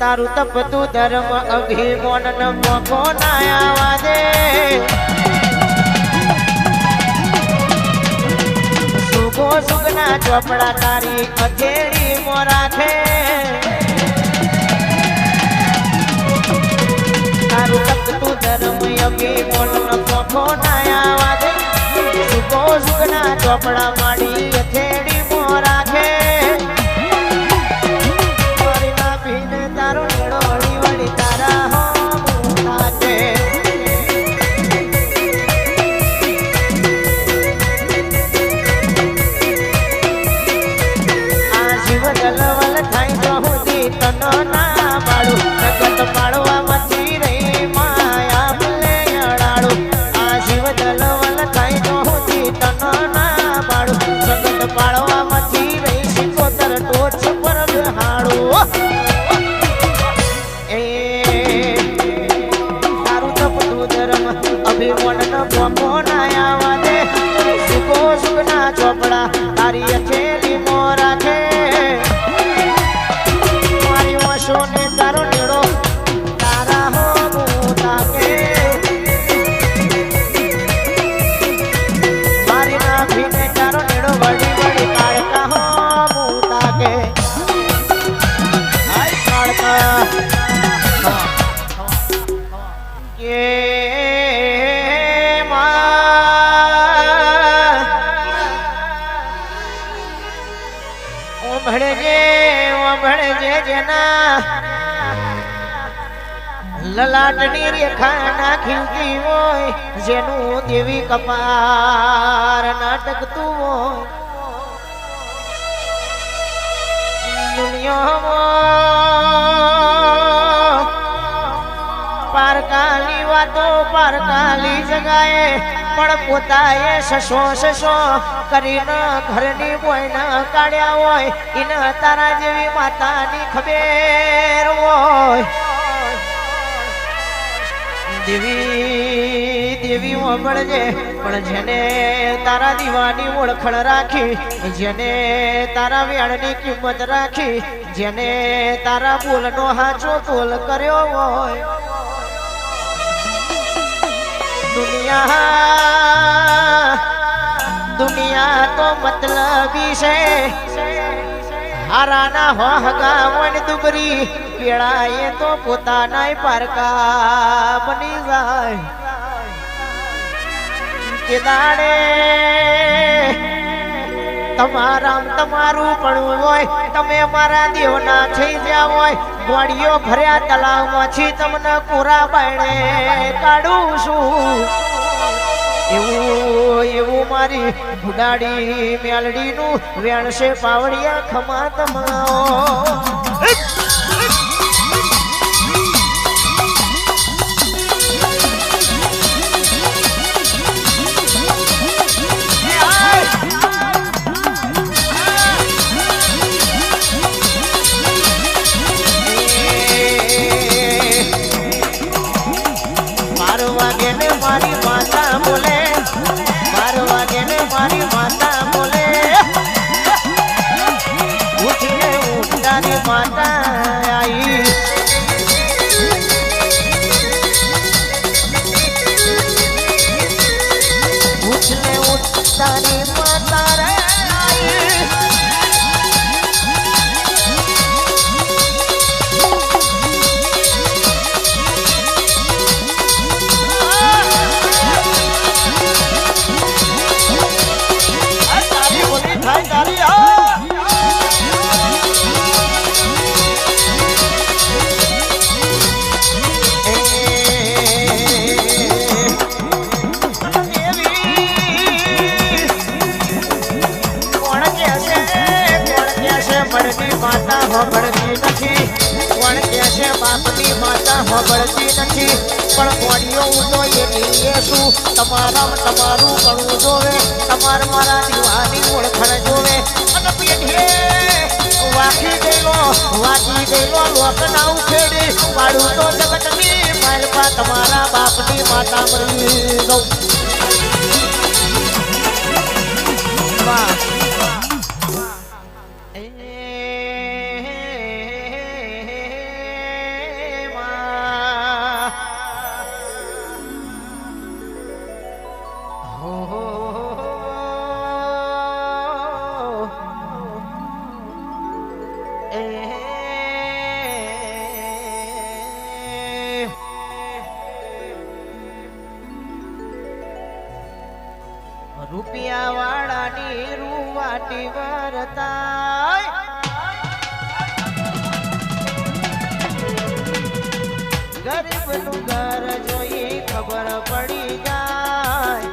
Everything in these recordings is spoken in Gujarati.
તારું તપતું ધર્મ અભિમોન મોકો ના આવા દે. સુગો સુગના ચોપડા તારી અથેળી મો રાખે તારું તપતું ધર્મ અભિમોન મોકો ના આવા સુગો સુગના ચોપડા માડી રાખે મારી લલાટની રેખા ના ખીલતી હોય, જેનું દેવી કપાર નાટકતું હોય. દુનિયામાં પારકાલી વાતો પારકાલી જગાએ, પણ પોતાએ સસો સસો કરીને ઘરની બોયના કાઢ્યા હોય, એને તારા જેવી માતાની ખબેર હોય. દેવી દેવી ઓગળજે પણ જેને તારા દીવાની ઓળખણ રાખી, જેને તારા વ્યાણની કિંમત રાખી, જેને તારા બોલનો હાચો બોલ કર્યો હોય. દુનિયા દુનિયા તો મતલબી છે હારાના હો હગાવણ દુબરી પેળાએ તો પોતાના પારકા બની જાય. કે દાડે તમારા તમારું પણ હોય, તમે મારા દેવના થઈ ગયા હોય ગોળીઓ ભર્યા તલાવમાંથી તમને કોરા બાયણે કાઢું છું. એવું મારી બુડાડી મેલડીનું વેણશે પાવડિયા ખમા તમાઓ વાગે ને કોણ કે છે બાપની માતા હોબળતી નથી. પણ કોડીઓ ઉતો એની એ શું? તમારા તમારું કરવું જોવે, તમાર મારા દીવાની ઓળખણ જોવે. અને પેઢે વાકી ગયેલો વાકી ગયેલો લોકના ઉખેડી. પાડું તો જગતની માલપા તમારા બાપની માતા મળી ગૌ વાહ. વાળાની રૂવાટી વરતાય. ગરીબનું ઘર જોઈ ખબર પડી જાય.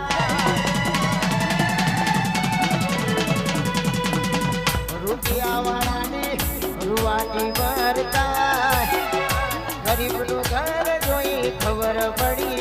રૂપિયા વાળાની રૂવાટી વરતાય. ગરીબનું ઘર જોઈ ખબર પડી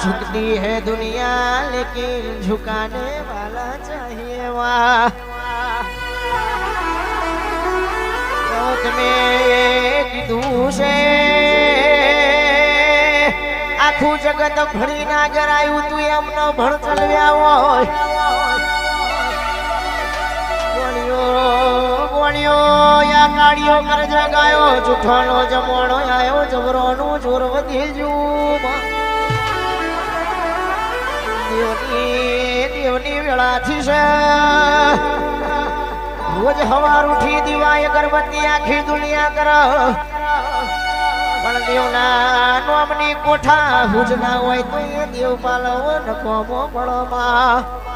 झुकती है दुनिया लेकिन झुकाने वाला चाहिए वाह તો તમે કીધું છે આખું જગત ભણી ના ગરાયું તું એમનો ભણ ચલવ્યા હોય ગોળીઓ ગોળીઓ યા કાળીઓ કર જગાયો જુઠાણો જમણો આયો જબરોનું જોર વધી જું દેવની દેવની વેળાથી છે. રોજ હવાર ઉઠી દિવાય અગરબત્તી આખી દુનિયા કર. પણ દેવના નોમની કોઠા હુજ ના હોય તો એ દેવ પાલવ નકો પડમાં વાલો